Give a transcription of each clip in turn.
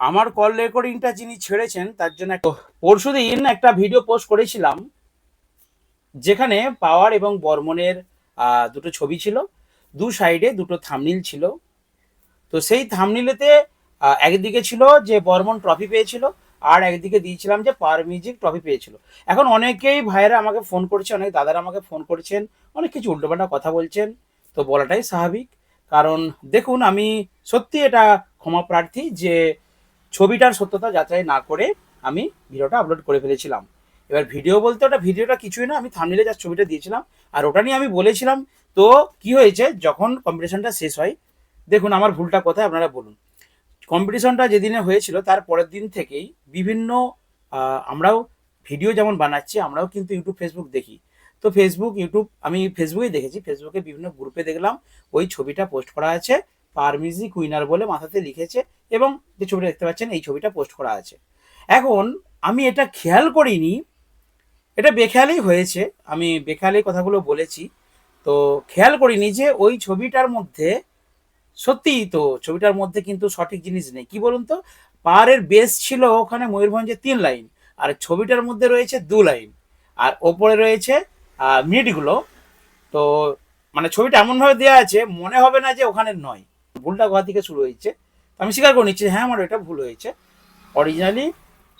আমার কল রেকর্ডিংটা যিনি ছেড়েছেন, তার জন্য পরশু দিন একটা ভিডিও পোস্ট করেছিলাম, যেখানে পাওয়ার এবং বর্মনের দুটো ছবি ছিল। দু সাইডে দুটো থামনিল ছিল। তো সেই থামনিলেতে একদিকে ছিল যে বর্মন ট্রফি পেয়েছিল, আর একদিকে দিয়েছিলাম যে পাওয়ার মিউজিক ট্রফি পেয়েছিল। এখন অনেকেই ভাইয়েরা আমাকে ফোন করছে, অনেক দাদারা আমাকে ফোন করছেন, অনেক কিছু উল্টোপাল্টা কথা বলছেন, তো বলাটাই স্বাভাবিক। কারণ দেখুন, আমি সত্যি এটা ক্ষমা প্রার্থী যে ছবিটার সত্যতা যাচাই না করে আমি ভিডিওটা আপলোড করে ফেলেছিলাম। এবার ভিডিও বলতে ওটা ভিডিওটা কিছুই না, আমি থামনিলে যা ছবিটা দিয়েছিলাম। আর ওটা নিয়ে আমি বলেছিলাম, তো কি হয়েছে, যখন কম্পিটিশনটা শেষ হয়, দেখুন আমার ভুলটা কোথায়, আপনারা বলুন। কম্পিটিশনটা যেদিনে হয়েছিল, তার পরের দিন থেকেই বিভিন্ন আমরাও ভিডিও যেমন বানাচ্ছি, আমরাও কিন্তু ইউটিউব ফেসবুক দেখি। তো ফেসবুক ইউটিউব আমি ফেসবুকেই দেখেছি ফেসবুকে বিভিন্ন গ্রুপে দেখলাম, ওই ছবিটা পোস্ট করা আছে। পার মিউজিক উইনার বলে মাথাতে লিখেছে এবং যে ছবিটা দেখতে পাচ্ছেন, এই ছবিটা পোস্ট করা আছে। এখন আমি এটা খেয়াল করিনি, এটা বেখেয়ালেই হয়েছে। আমি বেখেয়ালি কথাগুলো বলেছি। তো খেয়াল করিনি যে ওই ছবিটার মধ্যে সত্যিই তো ছবিটার মধ্যে কিন্তু সঠিক জিনিস নেই। কি বলুন তো? পাহাড়ের বেস ছিল ওখানে ময়ূরভঞ্জে তিন লাইন আর ছবিটার মধ্যে রয়েছে দু লাইন আর ওপরে রয়েছে মিটগুলো তো মানে ছবিটা এমনভাবে দেওয়া আছে, মনে হবে না যে ওখানে নয়। ভুলটা কোথা থেকে শুরু হয়েছে আমি স্বীকার করে নিচ্ছি হ্যাঁ আমার এটা ভুল হয়েছে। অরিজিনালি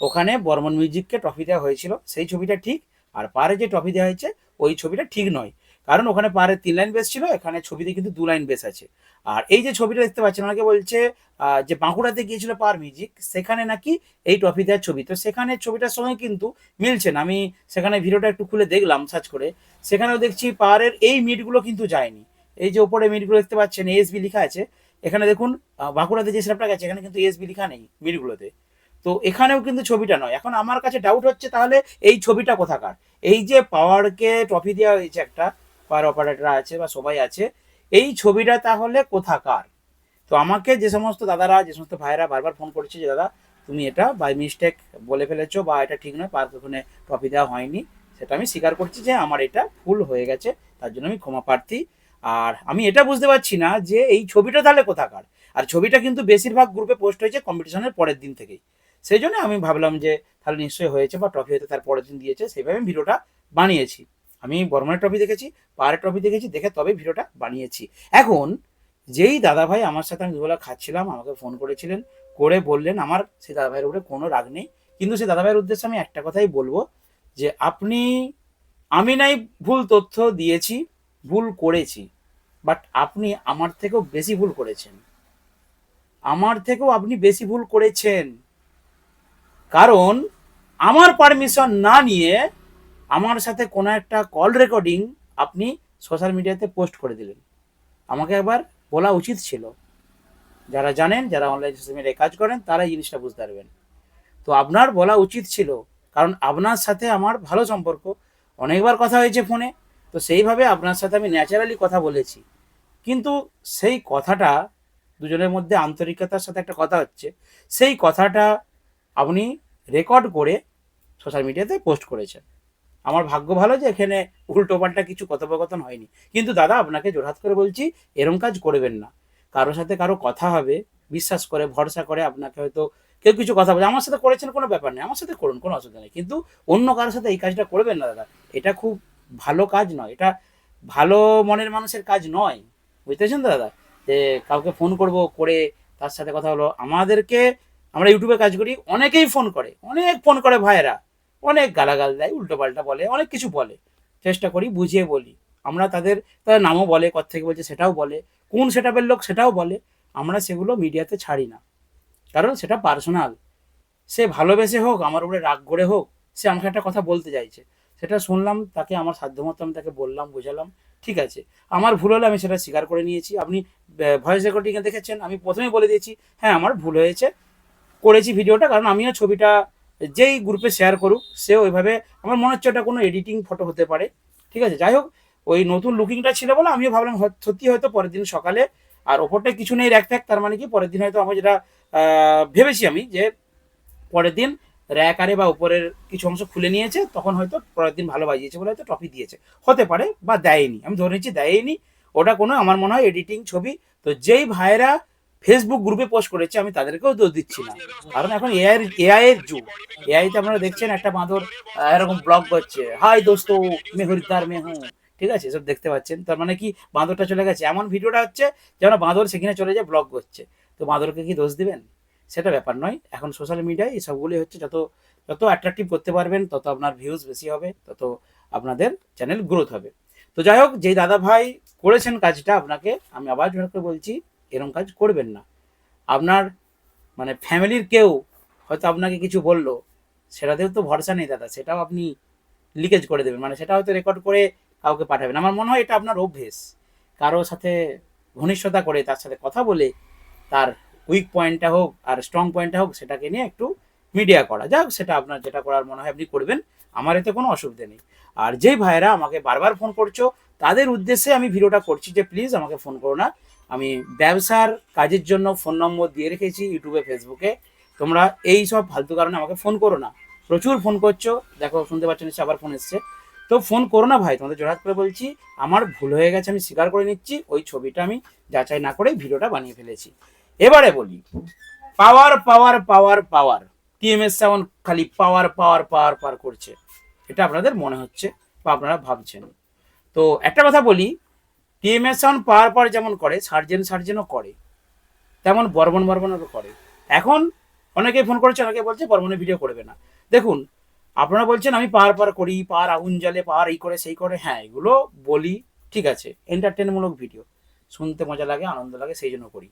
ওখানে বর্মন মিউজিককে ট্রফি দেওয়া হয়েছিল, সেই ছবিটা ঠিক, আর পারে যে ট্রফি দেওয়া হয়েছে, ওই ছবিটা ঠিক নয়। কারণ ওখানে পারে তিন লাইন বেস ছিল, এখানে ছবিতে কিন্তু দু লাইন বেস আছে। আর এই যে ছবিটা দেখতে পাচ্ছেন, অনেকে বলছে যে বাঁকুড়াতে গিয়েছিল পার মিউজিক, সেখানে নাকি এই ট্রফি দেওয়ার ছবি। তো সেখানে ছবিটার সঙ্গে কিন্তু মিলছেন আমি সেখানে ভিডিওটা একটু খুলে দেখলাম সার্চ করে। সেখানেও দেখছি পাহাড়ের এই মিটগুলো কিন্তু যায়নি। এই যে ওপরে মিটগুলো দেখতে পাচ্ছেন এএসবি লেখা আছে এখানে দেখুন বাঁকুড়াতে যে স্ল্যাবটা গেছে, এখানে কিন্তু এএসবি লেখা নেই মিটগুলোতে তো এখানেও কিন্তু ছবিটা নয়। এখন আমার কাছে ডাউট হচ্ছে তাহলে এই ছবিটা কোথাকার? এই যে পাওয়ারকে ট্রফি দেওয়া হয়েছে একটা পাওয়ার অপারেটর আছে বা সবাই আছে, এই ছবিটা তাহলে কোথাকার? তো আমাকে যে সমস্ত দাদারা, যে সমস্ত ভাইয়েরা বারবার ফোন করেছে যে, দাদা, তুমি এটা বাই মিস্টেক বলে ফেলেছো বা এটা ঠিক নয় পার্ক ওখানে ট্রফি দেওয়া হয়নি। সেটা আমি স্বীকার করছি যে, আমার এটা ভুল হয়ে গেছে, তার জন্য আমি ক্ষমা প্রার্থী। আর আমি এটা বুঝতে পারছি না যে এই ছবিটা তাহলে কোথাকার? আর ছবিটা কিন্তু বেশিরভাগ গ্রুপে পোস্ট হয়েছে কম্পিটিশনের পরের দিন থেকেই। সেই জন্য আমি ভাবলাম যে তাহলে নিশ্চয়ই হয়েছে বা ট্রফি হয়তো তার পরের দিন দিয়েছে, সেইভাবে আমি ভিডিওটা বানিয়েছি। আমি বর্মনের ট্রফি দেখেছি, পাহাড়ের ট্রফি দেখেছি, দেখে তবে ভিডিওটা বানিয়েছি। এখন যেই দাদাভাই আমার সাথে আমি দুবেলা খাচ্ছিলাম, আমাকে ফোন করেছিলেন, করে বললেন, আমার সেই দাদাভাইয়ের উপরে কোনো রাগ নেই। কিন্তু সেই দাদাভাইয়ের উদ্দেশ্যে আমি একটা কথাই বলব যে, আপনি, আমি নাই ভুল তথ্য দিয়েছি ভুল করেছি বাট আপনি আমার থেকেও বেশি ভুল করেছেন। আমার থেকেও আপনি বেশি ভুল করেছেন। কারণ আমার পারমিশন না নিয়ে আমার সাথে কোনো একটা কল রেকর্ডিং আপনি সোশ্যাল মিডিয়াতে পোস্ট করে দিলেন। আমাকে একবার বলা উচিত ছিল। যারা জানেন, যারা অনলাইন সোশ্যাল মিডিয়ায় কাজ করেন, তারা এই জিনিসটা বুঝতে পারবেন। তো আপনার বলা উচিত ছিল, কারণ আপনার সাথে আমার ভালো সম্পর্ক। অনেকবার কথা হয়েছে ফোনে তো সেইভাবে আপনার সাথে আমি ন্যাচারালি কথা বলেছি। কিন্তু সেই কথাটা দুজনের মধ্যে আন্তরিকতার সাথে একটা কথা হচ্ছে। সেই কথাটা আপনি রেকর্ড করে সোশ্যাল মিডিয়াতে পোস্ট করেছেন। আমার ভাগ্য ভালো যে এখানে উল্টোপাল্টা কিছু কথোপকথন হয়নি। কিন্তু দাদা, আপনাকে জোরহাত করে বলছি, এরম কাজ করবেন না। কারোর সাথে কারও কথা হবে, বিশ্বাস করে, ভরসা করে আপনাকে হয়তো কেউ কিছু কথা বলে, আমার সাথে করেছেন কোনো ব্যাপার নেই, আমার সাথে করুন, কোনো অসুবিধা নেই। কিন্তু অন্য কারোর সাথে এই কাজটা করবেন না, দাদা। এটা খুব ভালো কাজ নয়, এটা ভালো মনের মানুষের কাজ নয়। বুঝতে বুঝতেছেন তো দাদা? যে কাউকে ফোন করব করে তার সাথে কথা হলো আমাদেরকে আমরা ইউটিউবে কাজ করি, অনেকেই ফোন করে, অনেক ফোন করে ভাইয়েরা। অনেক গালাগাল দেয়, উল্টোপাল্টা বলে, অনেক কিছু বলে। চেষ্টা করি, বুঝিয়ে বলি। আমরা তাদের তাদের নামও বলে কত থেকে বলছে সেটাও বলে। কোন সেটাপের লোক সেটাও বলে। আমরা সেগুলো মিডিয়াতে ছাড়ি না। কারণ সেটা পার্সোনাল সে ভালোবেসে হোক, আমার উপরে রাগ করে হোক, সে আমাকে একটা কথা বলতে চাইছে। সেটা শুনলাম, তাকে আমার সাধ্যমতো আমি তাকে বললাম, বোঝালাম, ঠিক আছে। আমার ভুল হলে আমি সেটা স্বীকার করে নিয়েছি। আপনি ভয়েস রেকর্ডিংয়ে দেখেছেন, আমি প্রথমেই বলে দিয়েছি হ্যাঁ আমার ভুল হয়েছে, করেছি ভিডিওটা, কারণ আমিও ছবিটা যেই গ্রুপে শেয়ার করুক সে ওইভাবে, আমার মনে হচ্ছে ওটা কোনো এডিটিং ফটো হতে পারে, ঠিক আছে? যাই হোক, ওই নতুন লুকিংটা ছিল বলে আমিও ভাবলাম সত্যি হয়তো পরের দিন সকালে, আর ওপরটা কিছু নেই র্যাক ফ্যাক তার মানে কি, পরের দিন হয়তো আমার যেটা ভেবেছি আমি যে, পরের দিন র্যাক আরে বা উপরের কিছু অংশ খুলে নিয়েছে, তখন হয়তো পরের দিন ভালো বাজিয়েছে বলে হয়তো ট্রফি দিয়েছে। হতে পারে বা দেয়নি, আমি ধরে নিচ্ছি দেয়নি। ওটা কোনো আমার মনে হয় এডিটিং ছবি। তো যেই ভাইয়েরা ফেসবুক গ্রুপে পোস্ট করেছে, আমি তাদেরকেও দোষ দিচ্ছি না। কারণ এখন এআই এআই এর যুগ। এআই তে আপনারা দেখছেন একটা বাঁদর এরকম ব্লগ করছে। হাই দোস্ত মে হরিদ্বার মে ঠিক আছে সব দেখতে পাচ্ছেন। তার মানে কি? বাঁদরটা চলে গেছে। এমন ভিডিওটা হচ্ছে যেন বাঁদর সেখানে চলে যায় ব্লগ করছে। তো বাঁদরকে কি দোষ দিবেন? সেটা ব্যাপার নয়। এখন সোশ্যাল মিডিয়ায় এই সবগুলি হচ্ছে যত যত অ্যাট্রাকটিভ করতে পারবেন, তত আপনার ভিউজ বেশি হবে, তত আপনাদের চ্যানেল গ্রোথ হবে। তো যাই হোক, যেই দাদা ভাই করেছেন কাজটা আপনাকে, আমি আবার জোর করে বলছি এরকম কাজ করবেন না। আপনার মানে ফ্যামিলির কেউ হয়তো আপনাকে কিছু বলল, সেটাতেও তো ভরসা নেই দাদা, সেটাও আপনি লিকেজ করে দেবেন। মানে সেটা হয়তো রেকর্ড করে কাউকে পাঠাবেন। আমার মনে হয় এটা আপনার অভ্যেস। কারোর সাথে ঘনিষ্ঠতা করে তার সাথে কথা বলে তার উইক পয়েন্টটা হোক আর স্ট্রং পয়েন্টটা হোক, সেটাকে নিয়ে একটু মিডিয়া করা। যাক, সেটা আপনার যেটা করার মনে হয় আপনি করবেন, আমার এতে কোনো অসুবিধা নেই। আর যেই ভাইয়েরা আমাকে বারবার ফোন করছ, তাদের উদ্দেশ্যে আমি ভিডিওটা করছি যে প্লিজ আমাকে ফোন করো না। আমি ব্যবসার কাজের জন্য ফোন নম্বর দিয়ে রেখেছি ইউটিউবে, ফেসবুকে। তোমরা এই সব ফালতু কারণে আমাকে ফোন করো না। প্রচুর ফোন করছ। দেখো, শুনতে পাচ্ছ নিশ্চয়ই আবার ফোন এসছে। তো ফোন করো না ভাই, তোমাদের জোড়াত করে বলছি, আমার ভুল হয়ে গেছে, আমি স্বীকার করে নিচ্ছি, ওই ছবিটা আমি যাচাই না করে ভিডিওটা বানিয়ে ফেলেছি। এবারে বলি পাওয়ার পাওয়ার পাওয়ার পাওয়ার টিএমএস সেভেন খালি পাওয়ার পাওয়ার পাওয়ার পাওয়ার করছে। এটা আপনাদের মনে হচ্ছে বা আপনারা ভাবছেন। তো একটা কথা বলি টিএমএস সেভেন পাওয়ার পাওয়ার যেমন করে সার্জেন সার্জেনও করে, তেমন বর্মন, বর্মনেরও করে। এখন অনেকে ফোন করেছে, অনেকে বলছে বর্মনের ভিডিও করবে না। দেখুন, আপনারা বলছেন আমি পার পার করি পার আগুন জ্বালে পার এই করে, সেই করে হ্যাঁ এগুলো বলি, ঠিক আছে এন্টারটেনমূলক ভিডিও শুনতে মজা লাগে, আনন্দ লাগে, সেই জন্য করি।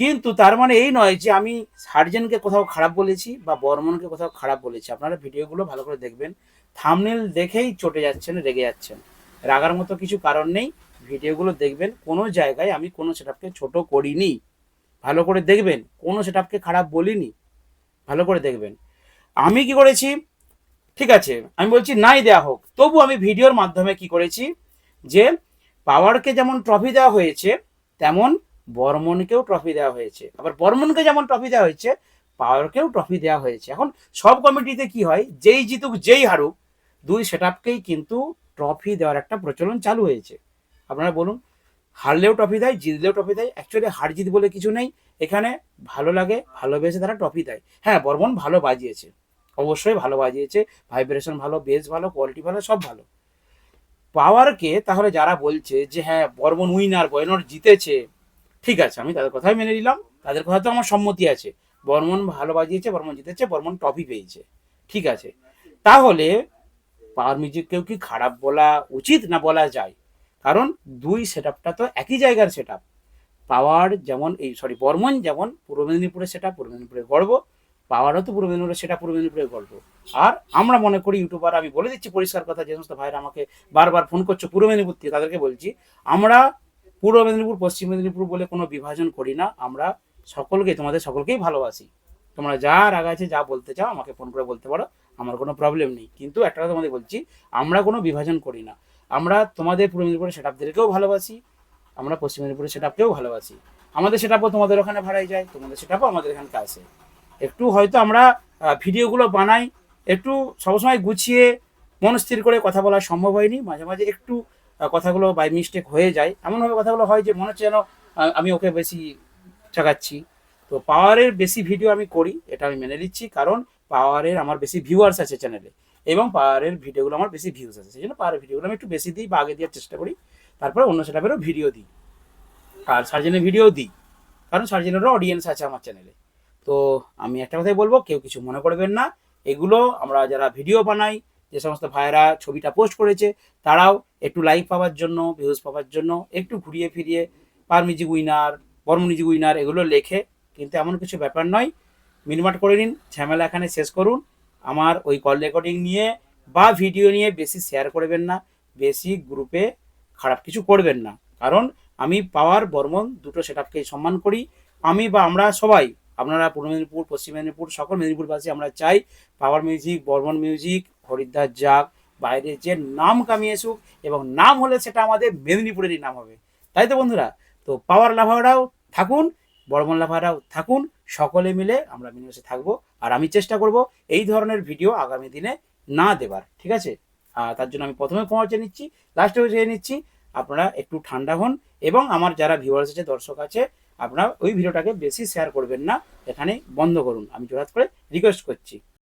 কিন্তু তার মানে এই নয় যে আমি সার্জেনকে কোথাও খারাপ বলেছি বা বর্মনকে কোথাও খারাপ বলেছি। আপনারা ভিডিওগুলো ভালো করে দেখবেন। থামনেল দেখেই চটে যাচ্ছেন, রেগে যাচ্ছেন। রাগার মতো কিছু কারণ নেই। ভিডিওগুলো দেখবেন। কোনো জায়গায় আমি কোনো সেটআপকে ছোট করিনি। ভালো করে দেখবেন। কোনো সেটআপকে খারাপ বলিনি। ভালো করে দেখবেন। আমি কি করেছি? ঠিক আছে, আমি বলছি নাই দেয়া হোক। তবু আমি ভিডিওর মাধ্যমে কি করেছি? যে পাওয়ারকে যেমন ট্রফি দেওয়া হয়েছে, তেমন বর্মনকেও ট্রফি দেওয়া হয়েছে। আবার বর্মনকে যেমন ট্রফি দেওয়া হয়েছে, পাওয়ারকেও ট্রফি দেওয়া হয়েছে। এখন সব কমিটিতে কি হয়, যেই জিতুক, যেই হারুক, দুই সেটআপকেই কিন্তু ট্রফি দেওয়ার একটা প্রচলন চালু হয়েছে। আপনারা বলুন, হারলেও ট্রফি দেয়, জিতলেও ট্রফি দেয় অ্যাকচুয়ালি হার জিত বলে কিছু নেই। এখানে ভালো লাগে, ভালোবেসে তারা ট্রফি দেয়। হ্যাঁ বর্মন ভালো বাজিয়েছে। অবশ্যই ভালো বাজিয়েছে। ভাইব্রেশন ভালো বেস ভালো কোয়ালিটি ভালো, সব ভালো। পাওয়ারকে তাহলে যারা বলছে যে হ্যাঁ বর্মন উইনার বর্মন জিতেছে ঠিক আছে, আমি তাদের কথাই মেনে নিলাম। তাদের কথা তো আমার সম্মতি আছে। বর্মন ভালো বাজিয়েছে, বর্মন জিতেছে, বর্মন ট্রফি পেয়েছে। ঠিক আছে। তাহলে পাওয়ার মিউজিককেও কি খারাপ বলা উচিত না বলা যায়? কারণ দুই সেট তো একই জায়গার সেট পাওয়ার যেমন এই সরি বর্মন যেমন পূর্ব মেদিনীপুরের সেটা পূর্ব মেদিনীপুরের গর্ব পাওয়ারও তো পূর্ব মেদিনীপুরের সেটা পূর্ব মেদিনীপুরের গর্ব। আর আমরা মনে করি ইউটিউবার আমি বলে দিচ্ছি পরিষ্কার কথা, যে সমস্ত ভাইরা আমাকে বারবার ফোন করছ, পূর্ব মেদিনীপুর থেকে তাদেরকে বলছি, আমরা পূর্ব মেদিনীপুর, পশ্চিম মেদিনীপুর বলে কোনো বিভাজন করি না। আমরা সকলকে, তোমাদের সকলকেই ভালোবাসি। তোমরা যা রাগ আছে, যা বলতে চাও, আমাকে ফোন করে বলতে পারো। আমার কোনো প্রবলেম নেই। কিন্তু একটা কথা তোমাদের বলছি, আমরা কোনো বিভাজন করি না। আমরা তোমাদের পূর্ব মেদিনীপুরের সেটআপদেরকেও ভালোবাসি। আমরা পশ্চিম মেদিনীপুরের সেটআপকেও ভালোবাসি। আমাদের সেটআপও তোমাদের ওখানে ভাড়ায় যায়। তোমাদের সেটআপও আমাদের এখানকে আসে। একটু হয়তো আমরা ভিডিওগুলো বানাই, একটু সবসময় গুছিয়ে মনস্থির করে কথা বলা সম্ভব হয়নি। মাঝে মাঝে একটু কথাগুলো বাই মিস্টেক হয়ে যায়। এমনভাবে কথাগুলো হয় যে মনে হচ্ছে যেন আমি ওকে বেশি চাগাচ্ছি তো পাওয়ারের বেশি ভিডিও আমি করি, এটা আমি মেনে নিচ্ছি, কারণ পাওয়ারের আমার বেশি ভিউয়ার্স আছে চ্যানেলে এবং পাওয়ারের ভিডিওগুলো আমার বেশি ভিউজ আছে, সেই জন্য পাওয়ারের ভিডিওগুলো আমি একটু বেশি দিই বা আগে দেওয়ার চেষ্টা করি, তারপরে অন্য সেটাপেরও ভিডিও দিই। আর সার্জেনের ভিডিও দিই, কারণ সার্জেনেরও অডিয়েন্স আছে আমার চ্যানেলে তো আমি একটা কথাই বলব, কেউ কিছু মনে করবেন না, এগুলো আমরা যারা ভিডিও বানাই যে সমস্ত ভাইয়েরা ছবিটা পোস্ট করেছে, তারাও একটু লাইক পাওয়ার জন্য ভিউজ পাওয়ার জন্য, একটু ঘুরিয়ে ফিরিয়ে পার মিউজিক উইনার বর্ম মিউজিক উইনার এগুলো লেখে, কিন্তু এমন কিছু ব্যাপার নয়। মিনিমাট করে নিন, ঝামেলা এখানে শেষ করুন। আমার ওই কল রেকর্ডিং নিয়ে বা ভিডিও নিয়ে বেশি শেয়ার করবেন না, বেশি গ্রুপে খারাপ কিছু করবেন না। কারণ আমি পাওয়ার বর্মন দুটো সেটআপকে সম্মান করি। আমি বা আমরা সবাই, আপনারা পূর্ব মেদিনীপুর, পশ্চিম মেদিনীপুর, সকল মেদিনীপুরবাসী আমরা চাই power music Barman music Haridwar যাক বাইরে যে নাম কামিয়ে আসুক এবং নাম হলে সেটা আমাদের মেদিনীপুরেরই নাম হবে। তাই তো বন্ধুরা? তো পাওয়ার লাভারাও থাকুন, বর্মন লাভারাও থাকুন, সকলে মিলে আমরা মিলেমিশে থাকব। আর আমি চেষ্টা করব এই ধরনের ভিডিও আগামী দিনে না দেবার, ঠিক আছে? তার জন্য আমি প্রথমে পৌঁছে নিচ্ছি, লাস্টেও চেয়ে নিচ্ছি, আপনারা একটু ঠান্ডা হন এবং আমার যারা ভিউয়ার্স আছে, দর্শক আছে, আপনারা ওই ভিডিওটাকে বেশি শেয়ার করবেন না এখানে বন্ধ করুন। আমি জোরাত করে রিকোয়েস্ট করছি।